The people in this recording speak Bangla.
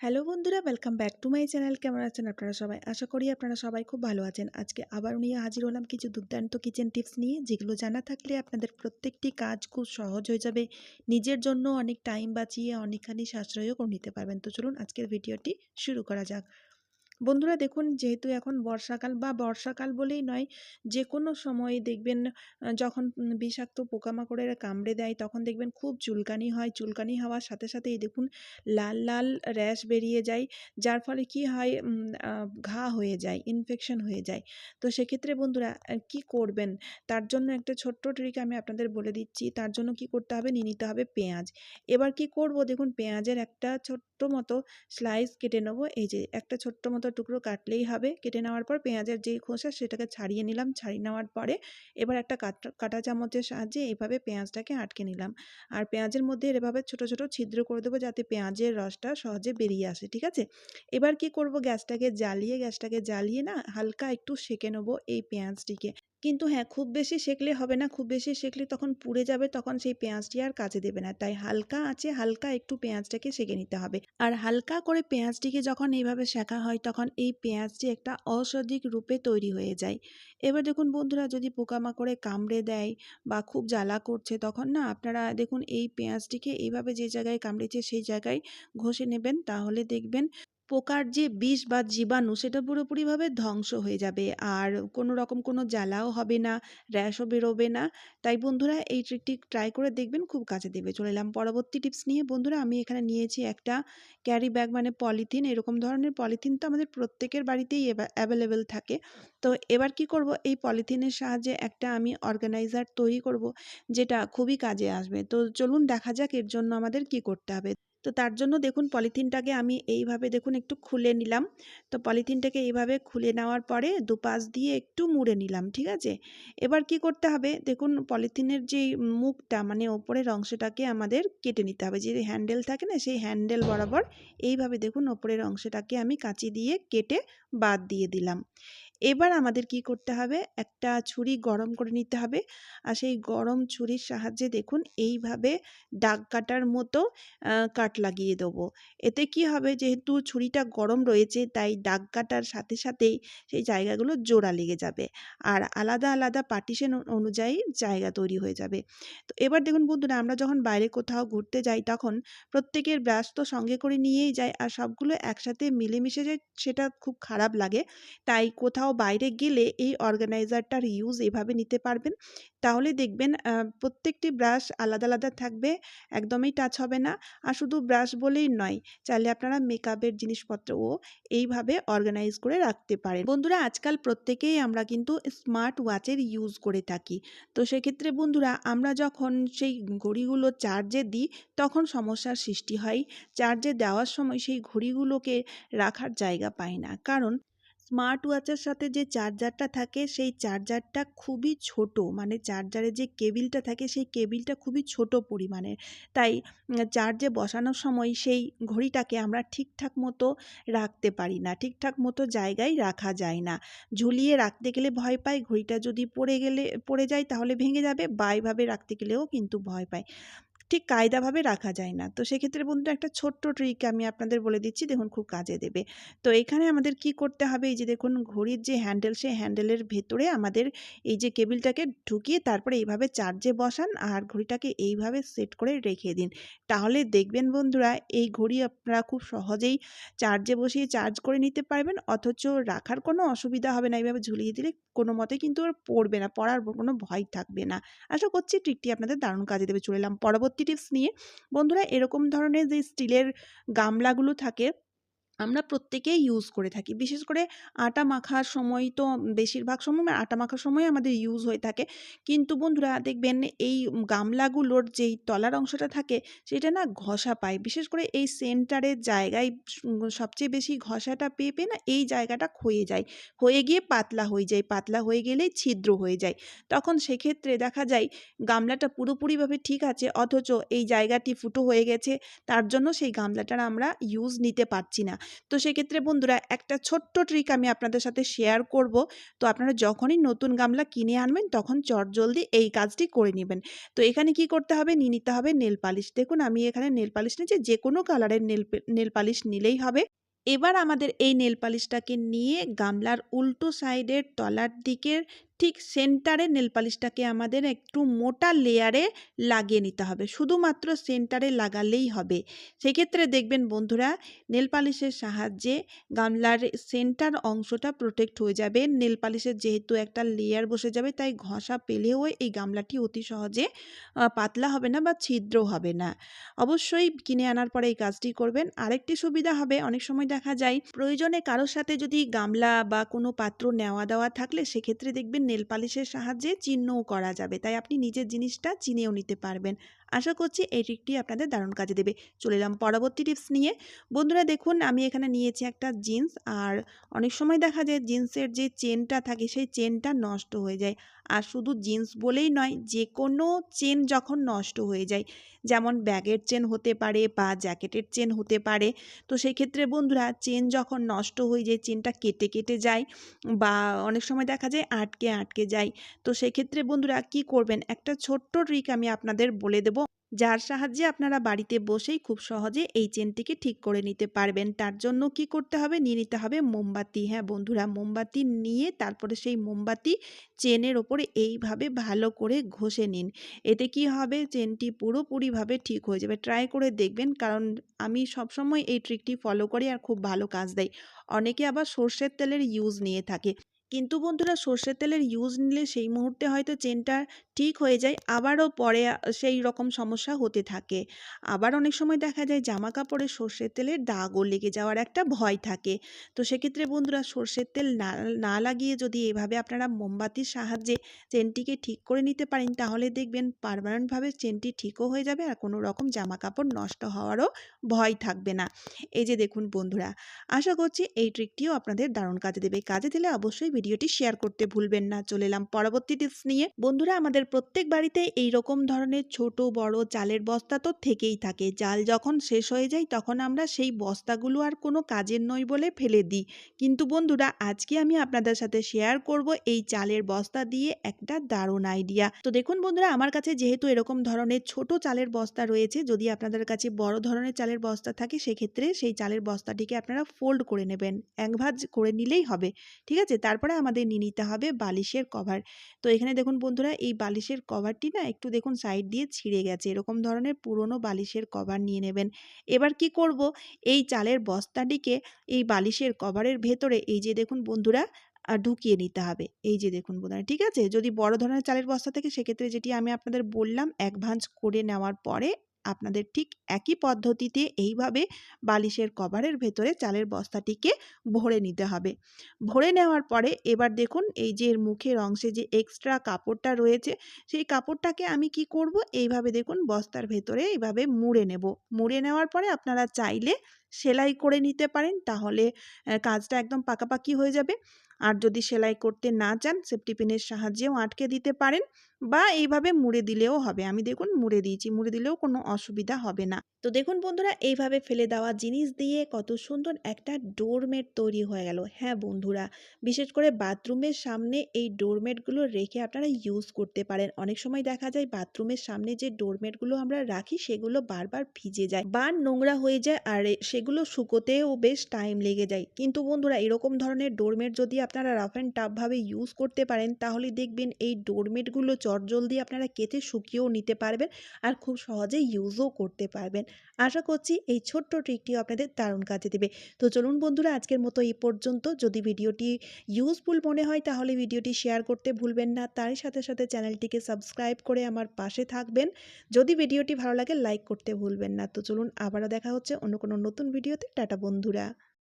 হ্যালো বন্ধুরা welcome back to my channel কেমন আছেন আপনারা সবাই? আশা করি আপনারা সবাই খুব ভালো আছেন। আজকে আবার নিয়ে হাজির হলাম কিছু দুর্দান্ত কিচেন টিপস নিয়ে, যেগুলো জানা থাকলে আপনাদের প্রত্যেকটি কাজ খুব সহজ হয়ে যাবে। নিজের জন্য অনেক টাইম বাঁচিয়ে অনেকখানি সাশ্রয়ও করে নিতে পারবেন। তো চলুন আজকের ভিডিওটি শুরু করা যাক। বন্ধুরা দেখুন, যেহেতু এখন বর্ষাকাল বা বর্ষাকাল বলেই নয় যে কোনো সময় দেখবেন যখন বিষাক্ত পোকামাকড়েরা কামড়ে দেয়, তখন দেখবেন খুব চুলকানি হয়। চুলকানি হওয়ার সাথে সাথেই দেখুন, লাল লাল র্যাশ বেরিয়ে যায়, যার ফলে কি হয় ঘা হয়ে যায় ইনফেকশন হয়ে যায়। তো সেক্ষেত্রে বন্ধুরা কি করবেন? তার জন্য একটা ছোট্ট ট্রিক আমি আপনাদের বলে দিচ্ছি। তার জন্য কি করতে হবে? নিয়ে নিতে হবে পেঁয়াজ। এবার কি করব? দেখুন, পেঁয়াজের একটা ছোট্ট মতো স্লাইস কেটে নেব। এই যে, একটা ছোট্ট মতো টুকরো কাটলেই হবে। কেটে নেওয়ার পর পেঁয়াজের যেই খোসা সেটাকে ছাড়িয়ে নিলাম। ছাড়িয়ে নেওয়ার পরে এবার একটা কাটা কাটা চামচের সাহায্যে এভাবে পেঁয়াজটাকে আটকে নিলাম। আর পেঁয়াজের মধ্যে এভাবে ছোট ছোট ছিদ্র করে দেবো যাতে পেঁয়াজের রসটা সহজে বেরিয়ে আসে, ঠিক আছে? এবার কি করব? গ্যাসটাকে জ্বালিয়ে গ্যাসটাকে জ্বালিয়ে না হালকা একটু সেঁকে নেব এই পেঁয়াজটিকে। কিন্তু হ্যাঁ খুব বেশি সেঁকলে হবে না। খুব বেশি সেঁকলে তখন পুড়ে যাবে, তখন সেই পেঁয়াজটি আর কাজে দেবে না। তাই হালকা আছে হালকা একটু পেঁয়াজটাকে সেঁকে নিতে হবে। আর হালকা করে পেঁয়াজটিকে যখন এইভাবে শেখা হয়, তখন এই পেঁয়াজটি একটা ঔষধিক রূপে তৈরি হয়ে যায়। এবার দেখুন বন্ধুরা, যদি পোকামাকড়ে কামড়ে দেয় বা খুব জ্বালা করছে, তখন না আপনারা দেখুন এই পেঁয়াজটিকে এইভাবে যে জায়গায় কামড়েছে, সেই জায়গায় ঘষে নেবেন। তাহলে দেখবেন পোকার যে বিষ বা জীবাণু, সেটা পুরোপুরিভাবে ধ্বংস হয়ে যাবে। আর কোনো রকম কোনো জ্বালাও হবে না, র্যাশও বেরোবে না। তাই বন্ধুরা, এই ট্রিকটি ট্রাই করে দেখবেন, খুব কাজে দেবে। চলে এলাম পরবর্তী টিপস নিয়ে। বন্ধুরা, আমি এখানে নিয়েছি একটা ক্যারি ব্যাগ মানে পলিথিন। এরকম ধরনের পলিথিন তো আমাদের প্রত্যেকের বাড়িতেই অ্যাভেলেবেল থাকে। তো এবার কি করব? এই পলিথিনের সাহায্যে একটা আমি অর্গানাইজার তৈরি করব, যেটা খুবই কাজে আসবে। তো চলুন দেখা যাক এর জন্য আমাদের কি করতে হবে। তো তার জন্য দেখুন পলিথিনটাকে আমি এইভাবে দেখুন একটু খুলে নিলাম। তো পলিথিনটাকে এইভাবে খুলে নেওয়ার পরে দুপাশ দিয়ে একটু মুড়ে নিলাম, ঠিক আছে? এবার কি করতে হবে? দেখুন পলিথিনের যে মুখটা মানে ওপরের অংশটাকে আমাদের কেটে নিতে হবে। যে হ্যান্ডেল থাকে না, সেই হ্যান্ডেল বরাবর এইভাবে দেখুন ওপরের অংশটাকে আমি কাঁচি দিয়ে কেটে বাদ দিয়ে দিলাম। এবার আমাদের কি করতে হবে? একটা ছুরি গরম করে নিতে হবে। আর সেই গরম ছুরির সাহায্যে দেখুন, এইভাবে দাগ কাটার মতো কাট লাগিয়ে দেবো। এতে কি হবে? যেহেতু ছুরিটা গরম রয়েছে, তাই দাগ কাটার সাথে সাথেই সেই জায়গাগুলো জোড়া লেগে যাবে। আর আলাদা আলাদা পার্টিশন অনুযায়ী জায়গা তৈরি হয়ে যাবে। তো এবার দেখুন বন্ধুরা, আমরা যখন বাইরে কোথাও ঘুরতে যাই, তখন প্রত্যেকের ব্রাশ তো সঙ্গে করে নিয়েই যায়, আর সবগুলো একসাথে মিলেমিশে যায় সেটা খুব খারাপ লাগে। তাই কোথাও কোথাও বাইরে গেলে এই অর্গানাইজারটার ইউজ এভাবে নিতে পারবেন। তাহলে দেখবেন প্রত্যেকটি ব্রাশ আলাদা আলাদা থাকবে, একদমই টাচ হবে না। আর শুধু ব্রাশ বলেই নয়, চাইলে আপনারা মেকআপের জিনিসপত্রও এইভাবে অর্গানাইজ করে রাখতে পারেন। বন্ধুরা, আজকাল প্রত্যেকেই আমরা কিন্তু স্মার্ট ওয়াচের ইউজ করে থাকি। তো সেক্ষেত্রে বন্ধুরা, আমরা যখন সেই ঘড়িগুলো চার্জে দিই, তখন সমস্যার সৃষ্টি হয়। চার্জে দেওয়ার সময় সেই ঘড়িগুলোকে রাখার জায়গা পায় না। কারণ স্মার্ট ওয়াচের সাথে যে চার্জারটা থাকে, সেই চার্জারটা খুবই ছোট। মানে চার্জারের যে কেবিলটা থাকে, সেই কেবিলটা খুবই ছোট পরিমাণের। তাই চার্জে বসানোর সময় সেই ঘড়িটাকে আমরা ঠিকঠাক মতো রাখতে পারি না। ঠিকঠাক মতো জায়গায় রাখা যায় না। ঝুলিয়ে রাখতে গেলে ভয় পাই ঘড়িটা যদি পড়ে গেলে, পড়ে যায় তাহলে ভেঙে যাবে। বা এভাবে রাখতে গেলেও কিন্তু ভয় পায়। ঠিক কায়দাভাবে রাখা যায় না। তো সেক্ষেত্রে বন্ধুরা একটা ছোট্ট ট্রিক আমি আপনাদের বলে দিচ্ছি, দেখুন খুব কাজে দেবে। তো এখানে আমাদের কি করতে হবে? এই যে দেখুন ঘড়ির যে হ্যান্ডেল সেই হ্যান্ডেলের ভেতরে আমাদের এই যে কেবিলটাকে ঢুকিয়ে তারপরে এইভাবে চার্জে বসান আর ঘড়িটাকে এইভাবে সেট করে রেখে দিন। তাহলে দেখবেন বন্ধুরা এই ঘড়ি আপনারা খুব সহজেই চার্জে বসিয়ে চার্জ করে নিতে পারবেন, অথচ রাখার কোনো অসুবিধা হবে না। এইভাবে ঝুলিয়ে দিলে কোনো মতে কিন্তু পড়বে না, পড়ার কোনো ভয় থাকবে না। আশা করছি ট্রিকটি আপনাদের দারুণ কাজে দেবে। চলে এলাম পরবর্তী টিপস নিয়ে। বন্ধুরা এরকম ধরনের যে স্টিলের গামলাগুলো থাকে আমরা প্রত্যেকেই ইউজ করে থাকি। বিশেষ করে আটা মাখার সময় তো বেশিরভাগ সময় আটা মাখার সময় আমাদের ইউজ হয়ে থাকে। কিন্তু বন্ধুরা, দেখবেন এই গামলাগুলোর যেই তলার অংশটা থাকে, সেটা না ঘষা পায়। বিশেষ করে এই সেন্টারের জায়গায় সবচেয়ে বেশি ঘষাটা পেয়ে পেয়ে না এই জায়গাটা ক্ষয়ে যায়। হয়ে গিয়ে পাতলা হয়ে যায়। পাতলা হয়ে গেলেই ছিদ্র হয়ে যায়। তখন সেক্ষেত্রে দেখা যায় গামলাটা পুরোপুরিভাবে ঠিক আছে, অথচ এই জায়গাটি ফুটো হয়ে গেছে, তার জন্য সেই গামলাটার আমরা ইউজ নিতে পারছি না। তো সেক্ষেত্রে বন্ধুরা একটা ছোট্ট ট্রিক আমি আপনাদের সাথে শেয়ার করব। তো আপনারা যখনই নতুন গামলা কিনে আনবেন, তখন চটজলদি এই কাজটি করে নেবেন। তো এখানে কি করতে হবে? নিয়ে নিতে হবে নেল পালিশ দেখুন, আমি এখানে নেল পালিশ নিয়েছি যে কোনো কালারের নেল নেল পালিশ নিলেই হবে। এবার আমাদের এই নেল পালিশটাকে নিয়ে গামলার উল্টো সাইডের তলার দিকের ঠিক সেন্টারে নেল পালিশটাকে আমাদের একটু মোটা লেয়ারে লাগিয়ে নিতে হবে। শুধুমাত্র সেন্টারে লাগালেই হবে। সেক্ষেত্রে দেখবেন বন্ধুরা, নেল পালিশের সাহায্যে গামলার সেন্টার অংশটা প্রোটেক্ট হয়ে যাবে। নেল পালিশের যেহেতু একটা লেয়ার বসে যাবে, তাই ঘষা পেলেও এই গামলাটি অতি সহজে পাতলা হবে না বা ছিদ্র হবে না। অবশ্যই কিনে আনার পরে এই কাজটি করবেন। আরেকটি সুবিধা হবে, অনেক সময় দেখা যায়, প্রয়োজনে কারোর সাথে যদি গামলা বা কোনো পাত্র নেওয়া দেওয়া থাকলে সেক্ষেত্রে দেখবেন নেল পালিশের সাহায্যে চিহ্নও করা যাবে। তাই আপনি নিজের জিনিসটা চিনেও নিতে পারবেন। আশা করছি এই ট্রিকটি আপনাদের দারুণ কাজে দেবে। চলে এলাম পরবর্তী টিপস নিয়ে। বন্ধুরা দেখুন, আমি এখানে নিয়েছি একটা জিন্স আর অনেক সময় দেখা যায় জিন্সের যে চেনটা থাকে, সেই চেনটা নষ্ট হয়ে যায়। আর শুধু জিন্স বলেই নয় যে কোনো চেন যখন নষ্ট হয়ে যায়, যেমন ব্যাগের চেন হতে পারে বা জ্যাকেটের চেন হতে পারে, তো সেই ক্ষেত্রে বন্ধুরা চেন যখন নষ্ট হয়ে যায় চেনটা কেটে কেটে যায় বা অনেক সময় দেখা যায় আটকে আটকে যায়। তো সেক্ষেত্রে বন্ধুরা কি করবেন? একটা ছোট্ট ট্রিক আমি আপনাদের বলে দেব। যার সাহায্যে আপনারা বাড়িতে বসেই খুব সহজে এই চেনটিকে ঠিক করে নিতে পারবেন। তার জন্য কি করতে হবে? নিয়ে নিতে হবে মোমবাতি। হ্যাঁ বন্ধুরা, মোমবাতি নিয়ে তারপরে সেই মোমবাতি চেনের ওপরে এইভাবে ভালো করে ঘষে নিন। এতে কি হবে? চেনটি পুরোপুরিভাবে ঠিক হয়ে যাবে। ট্রাই করে দেখবেন, কারণ আমি সবসময় এই ট্রিকটি ফলো করি আর খুব ভালো কাজ দেয়। অনেকে আবার সর্ষের তেলের ইউজ নিয়ে থাকে। কিন্তু বন্ধুরা সর্ষের তেলের ইউজ নিলে সেই মুহূর্তে হয়তো চেনটা ঠিক হয়ে যায়, আবারও পরে সেই রকম সমস্যা হতে থাকে। আবার অনেক সময় দেখা যায় জামা কাপড়ে সর্ষের তেলের দাগও লেগে যাওয়ার একটা ভয় থাকে। তো সেক্ষেত্রে বন্ধুরা সর্ষের তেল না না লাগিয়ে যদি এভাবে আপনারা মোমবাতির সাহায্যে চেনটিকে ঠিক করে নিতে পারেন, তাহলে দেখবেন পারমানেন্টভাবে চেনটি ঠিকও হয়ে যাবে আর কোনো রকম জামা কাপড় নষ্ট হওয়ারও ভয় থাকবে না। এই যে দেখুন বন্ধুরা, আশা করছি এই ট্রিকটিও আপনাদের দারুণ কাজে দেবে। কাজে দিলে অবশ্যই ভিডিওটি শেয়ার করতে ভুলবেন না। চলে এলাম পরবর্তী টিপস নিয়ে। বন্ধুরা, আমাদের প্রত্যেক বাড়িতে এই রকম ধরনের ছোট, বড় চালের বস্তা তো থেকেই থাকে। চাল যখন শেষ হয়ে যায়, তখন আমরা সেই বস্তাগুলো আর কোনো কাজের নয় বলে ফেলে দিই। কিন্তু বন্ধুরা, আজকে আমি আপনাদের সাথে শেয়ার করব এই চালের বস্তা দিয়ে একটা দারুণ আইডিয়া। তো দেখুন বন্ধুরা, আমার কাছে যেহেতু এরকম ধরনের ছোট চালের বস্তা রয়েছে, যদি আপনাদের কাছে বড় ধরনের চালের বস্তা থাকে, সেক্ষেত্রে সেই চালের বস্তাটিকে আপনারা ফোল্ড করে নেবেন। এক ভাজ করে নিলেই হবে। ঠিক আছে? তারপরে আমাদের নিয়ে নিতে হবে বালিশের কভার। তো এখানে দেখুন বন্ধুরা, এই বালিশের কভারটি না একটু দেখুন সাইড দিয়ে ছিঁড়ে গেছে। এরকম ধরনের পুরনো বালিশের কভার নিয়ে নেবেন। এবার কি করব? এই চালের বস্তাটিকে এই বালিশের কভারের ভেতরে এই যে দেখুন বন্ধুরা ঢুকিয়ে নিতে হবে। এই যে দেখুন বন্ধুরা, ঠিক আছে? যদি বড় ধরনের চালের বস্তা থেকে, সেক্ষেত্রে যেটি আমি আপনাদের বললাম, এক ভাঁজ করে নেওয়ার পরে আপনাদের ঠিক একই পদ্ধতিতে এইভাবে বালিশের কভারের ভেতরে চালের বস্তাটিকে ভরে নিতে হবে। ভরে নেওয়ার পরে এবার দেখুন এই যে মুখের অংশে যে এক্সট্রা কাপড়টা রয়েছে, সেই কাপড়টাকে আমি কি করব? এইভাবে দেখুন বস্তার ভেতরে এইভাবে মুড়ে নেব। মুড়ে নেওয়ার পরে আপনারা চাইলে সেলাই করে নিতে পারেন, তাহলে কাজটা একদম পাকাপাকি হয়ে যাবে। আর যদি সেলাই করতে না চান সেফটি পিনের সাহায্যেও আটকে দিতে পারেন। বা এইভাবে মুড়ে দিলেও হবে। আমি দেখুন মুড়ে দিয়েছি, মুড়ে দিলেও কোনো অসুবিধা হবে না। তো দেখুন বন্ধুরা, এইভাবে ফেলে দেওয়া জিনিস দিয়ে কত সুন্দর একটা ডোরমেট তৈরি হয়ে গেল। হ্যাঁ বন্ধুরা, বিশেষ করে বাথরুমের সামনে এই ডোরমেটগুলো রেখে আপনারা ইউজ করতে পারেন। অনেক সময় দেখা যায় বাথরুমের সামনে যে ডোরমেটগুলো আমরা রাখি, সেগুলো বারবার ভিজে যায় বা নোংরা হয়ে যায় আর সেগুলো শুকোতেও বেশ টাইম লেগে যায়। কিন্তু বন্ধুরা, এরকম ধরনের ডোরমেট যদি আপনারা রাফ অ্যান্ড টাফভাবে ইউজ করতে পারেন, তাহলে দেখবেন এই ডোরমেটগুলো চটজলদি আপনারা কেটে শুকিয়েও নিতে পারবেন আর খুব সহজে ইউজও করতে পারবেন। আশা করছি এই ছোট্ট ট্রিকটিও আপনাদের দারুণ কাজে দেবে। তো চলুন বন্ধুরা, আজকের মতো এই পর্যন্ত। যদি ভিডিওটি ইউজফুল মনে হয় তাহলে ভিডিওটি শেয়ার করতে ভুলবেন না। তারই সাথে সাথে চ্যানেলটিকে সাবস্ক্রাইব করে আমার পাশে থাকবেন। যদি ভিডিওটি ভালো লাগে লাইক করতে ভুলবেন না। তো চলুন আবারও দেখা হচ্ছে অন্য কোনো নতুন ভিডিওতে। টাটা বন্ধুরা।